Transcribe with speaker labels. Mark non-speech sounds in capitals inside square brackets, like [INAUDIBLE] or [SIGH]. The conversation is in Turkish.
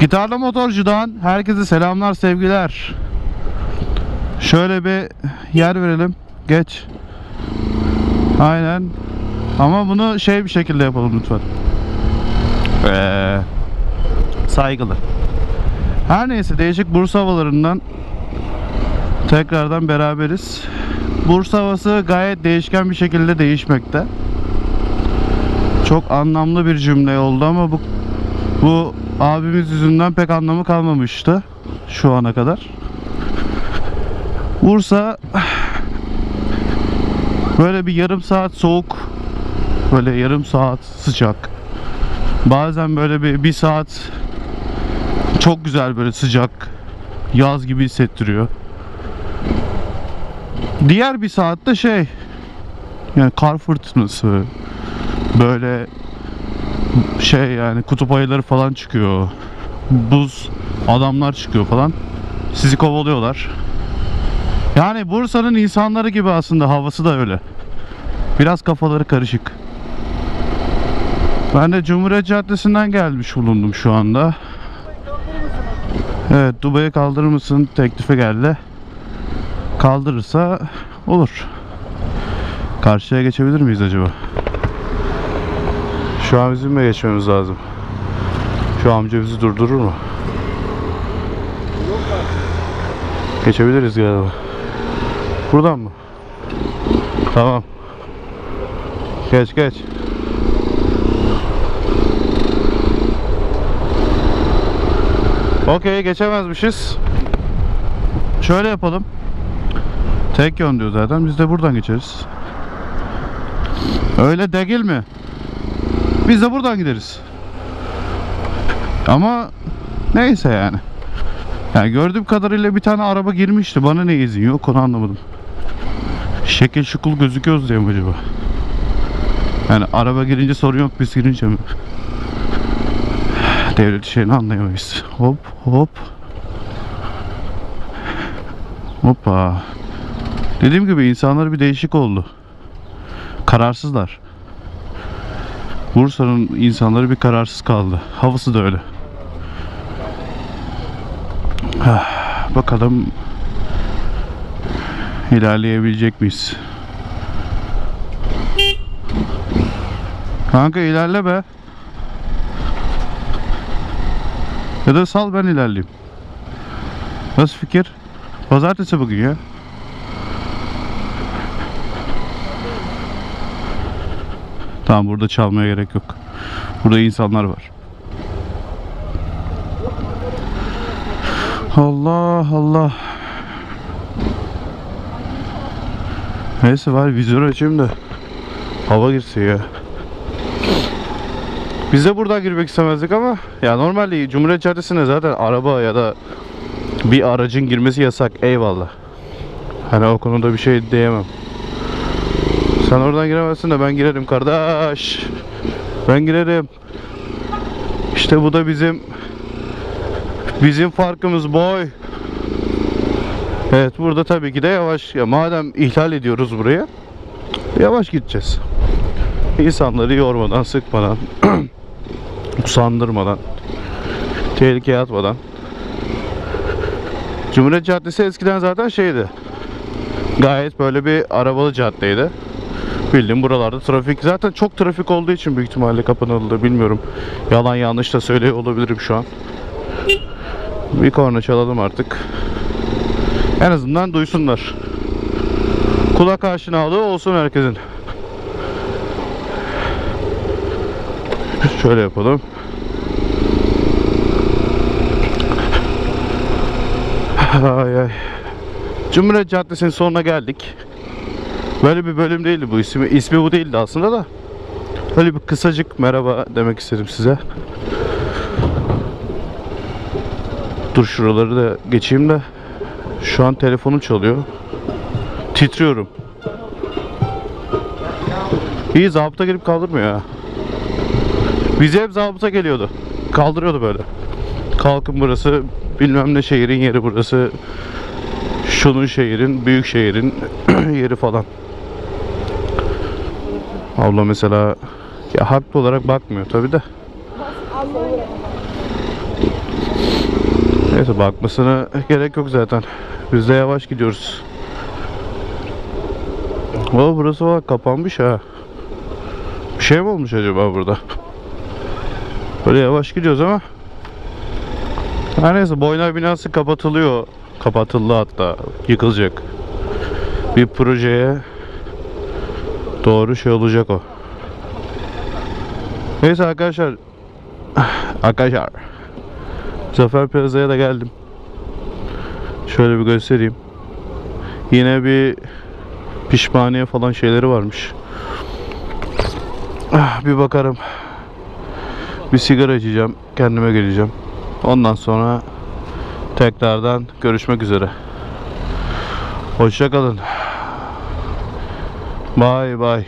Speaker 1: Gitarlı motorcudan herkese selamlar sevgiler. Şöyle bir yer verelim. Geç. Aynen. Ama bunu şey bir şekilde yapalım lütfen. Ee, saygılı. Her neyse değişik Bursa havalarından tekrardan beraberiz. Bursa havası gayet değişken bir şekilde değişmekte. Çok anlamlı bir cümle oldu ama bu bu abimiz yüzünden pek anlamı kalmamıştı şu ana kadar. Bursa böyle bir yarım saat soğuk, böyle yarım saat sıcak. Bazen böyle bir, bir saat çok güzel böyle sıcak, yaz gibi hissettiriyor. Diğer bir saatte şey, yani kar fırtınası, böyle şey yani kutup ayıları falan çıkıyor. Buz adamlar çıkıyor falan. Sizi kovalıyorlar. Yani Bursa'nın insanları gibi aslında havası da öyle. Biraz kafaları karışık. Ben de Cumhuriyet Caddesi'nden gelmiş bulundum şu anda. Evet Dubai'ye kaldırır mısın teklifi geldi. Kaldırırsa olur. Karşıya geçebilir miyiz acaba? Şu an bizim mi geçmemiz lazım? Şu amca bizi durdurur mu? Geçebiliriz galiba. Buradan mı? Tamam. Geç geç. Okey geçemezmişiz. Şöyle yapalım. Tek yön diyor zaten. Biz de buradan geçeriz. Öyle değil mi? Biz de buradan gideriz. Ama neyse yani. Yani gördüğüm kadarıyla bir tane araba girmişti. Bana ne izin yok onu anlamadım. Şekil şukul gözüküyoruz diye mi acaba? Yani araba girince sorun yok biz girince mi? Devlet şeyini anlayamayız. Hop hop. Hoppa. Dediğim gibi insanlar bir değişik oldu. Kararsızlar. Bursa'nın insanları bir kararsız kaldı. Havası da öyle. Ah, Bakalım ilerleyebilecek miyiz? Kanka ilerle be. Ya da sal ben ilerleyeyim. Nasıl fikir? Pazartesi bugün ya. Tamam burada çalmaya gerek yok. Burada insanlar var. Allah Allah. Neyse var vizör açayım da hava girsin ya. Biz de buradan girmek istemezdik ama ya normalde Cumhuriyet Caddesi'ne zaten araba ya da bir aracın girmesi yasak eyvallah. Hani o konuda bir şey diyemem. Sen oradan giremezsin de ben girerim kardeş. Ben girerim. İşte bu da bizim bizim farkımız boy. Evet burada tabii ki de yavaş ya madem ihlal ediyoruz buraya yavaş gideceğiz. İnsanları yormadan, sıkmadan, [CLEARS THROAT] usandırmadan, tehlikeye atmadan. Cumhuriyet Caddesi eskiden zaten şeydi. Gayet böyle bir arabalı caddeydi. Bildiğim buralarda trafik zaten çok trafik olduğu için büyük ihtimalle kapanıldı bilmiyorum. Yalan yanlış da söylüyor olabilirim şu an. Bir korna çalalım artık. En azından duysunlar. Kulak aşinalığı olsun herkesin. Şöyle yapalım. Ay ay. Cumhuriyet Caddesi'nin sonuna geldik. Böyle bir bölüm değildi bu ismi. İsmi bu değildi aslında da. Öyle bir kısacık merhaba demek istedim size. Dur şuraları da geçeyim de. Şu an telefonum çalıyor. Titriyorum. İyi zabıta gelip kaldırmıyor ya. Bize hep zabıta geliyordu. Kaldırıyordu böyle. Kalkın burası bilmem ne şehrin yeri burası. Şunun şehrin, büyük şehrin [CLEARS THROAT] yeri falan. Abla mesela ya haklı olarak bakmıyor tabi de. Neyse bakmasına gerek yok zaten. Biz de yavaş gidiyoruz. O burası var kapanmış ha. Bir şey mi olmuş acaba burada? Böyle yavaş gidiyoruz ama. Her neyse boynar binası kapatılıyor. Kapatıldı hatta. Yıkılacak. Bir projeye doğru şey olacak o. Neyse arkadaşlar. Arkadaşlar. Zafer Plaza'ya da geldim. Şöyle bir göstereyim. Yine bir pişmaniye falan şeyleri varmış. Ah, Bir bakarım. Bir sigara içeceğim. Kendime geleceğim. Ondan sonra tekrardan görüşmek üzere. Hoşça kalın. Bye bye.